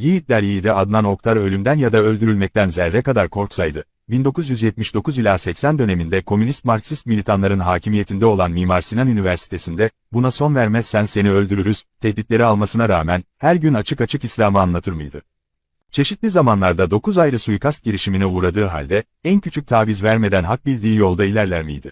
yiğitler yiğidi Adnan Oktar ölümden ya da öldürülmekten zerre kadar korksaydı, 1979 ila 80 döneminde komünist Marksist militanların hakimiyetinde olan Mimar Sinan Üniversitesi'nde, buna son vermezsen seni öldürürüz, tehditleri almasına rağmen, her gün açık açık İslam'ı anlatır mıydı? Çeşitli zamanlarda 9 ayrı suikast girişimine uğradığı halde, en küçük taviz vermeden hak bildiği yolda ilerler miydi?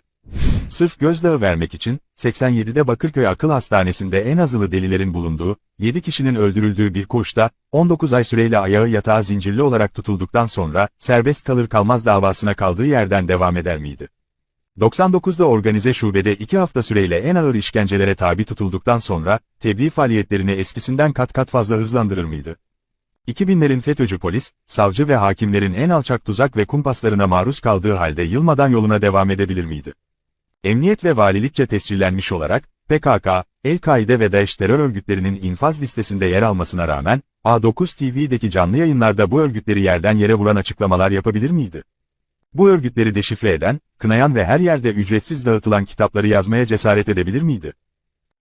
Sırf gözdağı vermek için, 87'de Bakırköy Akıl Hastanesi'nde en azılı delilerin bulunduğu, 7 kişinin öldürüldüğü bir koğuşta, 19 ay süreyle ayağı yatağa zincirli olarak tutulduktan sonra, serbest kalır kalmaz davasına kaldığı yerden devam eder miydi? 99'da organize şubede 2 hafta süreyle en ağır işkencelere tabi tutulduktan sonra, tebliğ faaliyetlerini eskisinden kat kat fazla hızlandırır mıydı? 2000'lerin FETÖ'cü polis, savcı ve hakimlerin en alçak tuzak ve kumpaslarına maruz kaldığı halde yılmadan yoluna devam edebilir miydi? Emniyet ve valilikçe tescillenmiş olarak, PKK, El-Kaide ve DAEŞ terör örgütlerinin infaz listesinde yer almasına rağmen, A9 TV'deki canlı yayınlarda bu örgütleri yerden yere vuran açıklamalar yapabilir miydi? Bu örgütleri deşifre eden, kınayan ve her yerde ücretsiz dağıtılan kitapları yazmaya cesaret edebilir miydi?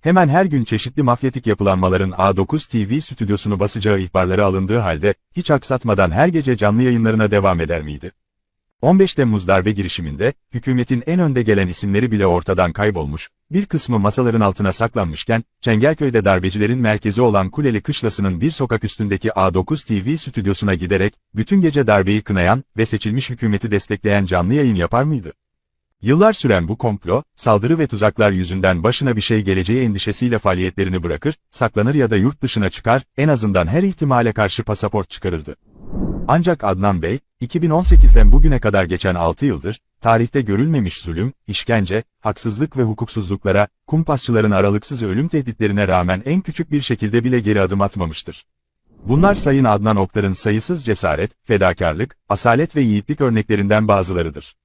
Hemen her gün çeşitli mafyatik yapılanmaların A9 TV stüdyosunu basacağı ihbarları alındığı halde, hiç aksatmadan her gece canlı yayınlarına devam eder miydi? 15 Temmuz darbe girişiminde, hükümetin en önde gelen isimleri bile ortadan kaybolmuş, bir kısmı masaların altına saklanmışken, Çengelköy'de darbecilerin merkezi olan Kuleli Kışlası'nın bir sokak üstündeki A9 TV stüdyosuna giderek, bütün gece darbeyi kınayan ve seçilmiş hükümeti destekleyen canlı yayın yapar mıydı? Yıllar süren bu komplo, saldırı ve tuzaklar yüzünden başına bir şey geleceği endişesiyle faaliyetlerini bırakır, saklanır ya da yurt dışına çıkar, en azından her ihtimale karşı pasaport çıkarırdı. Ancak Adnan Bey, 2018'den bugüne kadar geçen 6 yıldır, tarihte görülmemiş zulüm, işkence, haksızlık ve hukuksuzluklara, kumpasçıların aralıksız ölüm tehditlerine rağmen en küçük bir şekilde bile geri adım atmamıştır. Bunlar Sayın Adnan Oktar'ın sayısız cesaret, fedakarlık, asalet ve yiğitlik örneklerinden bazılarıdır.